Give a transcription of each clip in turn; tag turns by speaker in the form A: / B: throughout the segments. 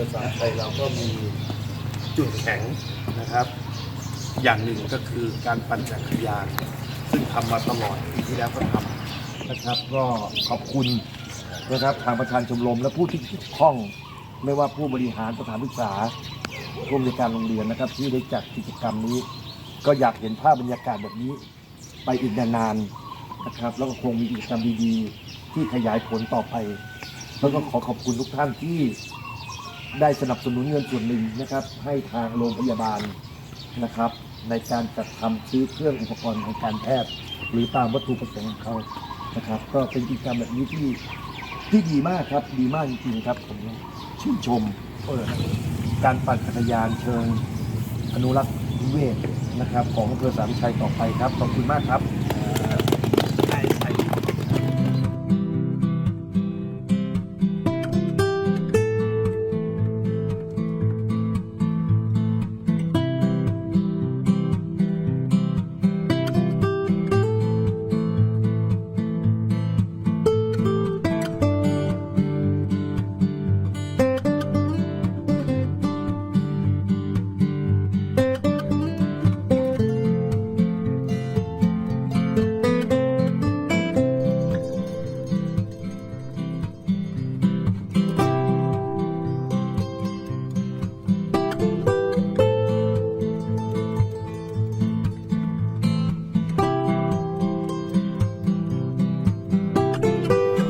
A: อสามชัยเราก็มีจุดแข็งนะครับ อย่างหนึ่งก็คือการปั่นจักรยาน ซึ่งทำมาตลอดปีที่แล้วก็ทำ
B: นะครับ ก็ขอบคุณนะครับทางประธานชมรมและผู้ที่เกี่ยวข้อง ไม่ว่าผู้บริหารสถานศึกษาผู้อำนการโรงเรียนนะครับ ที่ได้จัดกิจกรรมนี้ ก็อยากเห็นภาพบรรยากาศแบบนี้ ไปอีกนานๆนะครับ แล้วก็คงมีกิจกรรมดีๆ ที่ขยายผลต่อไป แล้วก็ขอขอบคุณทุกท่านที่ ได้สนับสนุนเงินส่วนหนึ่งนะครับ ให้ทางโรงพยาบาลนะครับ ในการจัดทำซื้อเครื่องอุปกรณ์ทางการแพทย์ หรือตามวัตถุประสงค์ของเขานะครับ ก็เป็นกิจกรรมแบบนี้ที่ที่ดีมากครับ ดีมากจริงๆครับผมชื่นชมเออการปั่นจักรยานเชิงอนุรักษ์นิเวศนะครับ ของอำเภอสามชัยต่อไปครับขอบคุณมากครับ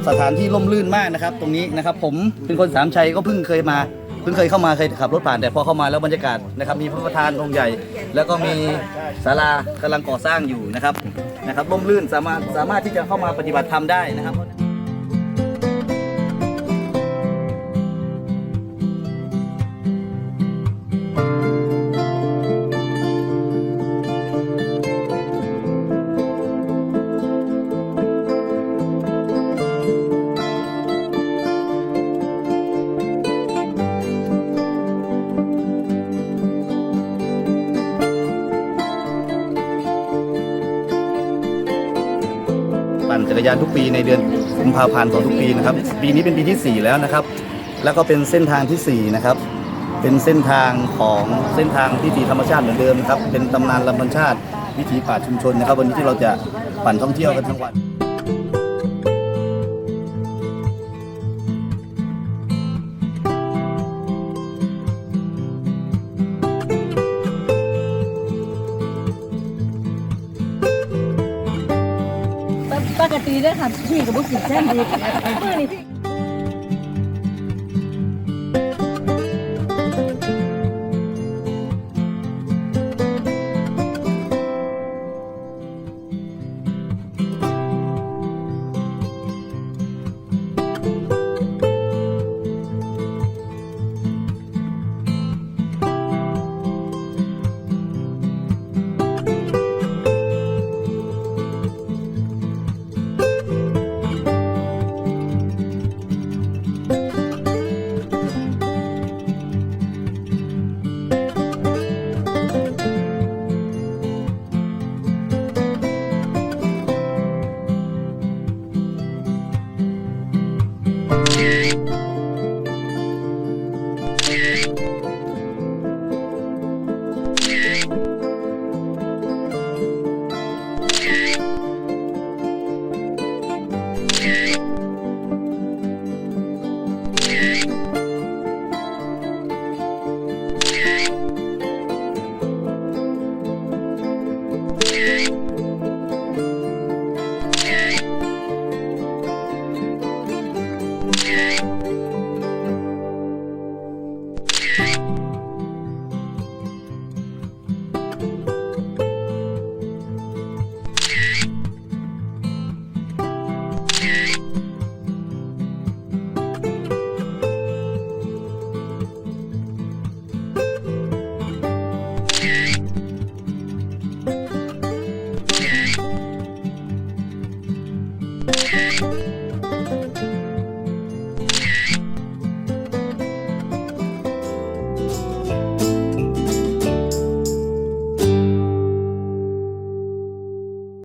C: สถานที่ร่มรื่นมากนะครับ ตรงนี้นะครับ ผมเป็นคนสามชัยก็เพิ่งเคยมาเพิ่งเคยเข้ามาเคยขับรถผ่านแต่พอเข้ามาแล้วบรรยากาศนะครับ มีพระประธานองค์ใหญ่ แล้วก็มีศาลากำลังก่อสร้างอยู่นะครับนะครับร่มรื่นสามารถสามารถที่จะเข้ามาปฏิบัติธรรมได้นะครับ จักรยานทุกปีในเดือนกุมภาพันธ์ของทุกปีนะครับ ปีนี้เป็นปีที่ 4 แล้วนะครับ แล้วก็เป็นเส้นทางทีสี่ 4 นะครับ เป็นเส้นทางของเส้นทางที่สีธรรมชาติเหมือนเดิมนะครับ เป็นตำนานลำพันชาติวิถีป่าชุมชนนะครับ วันนี้ที่เราจะปั่นท่องเที่ยวกันทั้งวัน
D: ปกติเลยค่ะพี่กับบุกกินแซ่บดีเมื่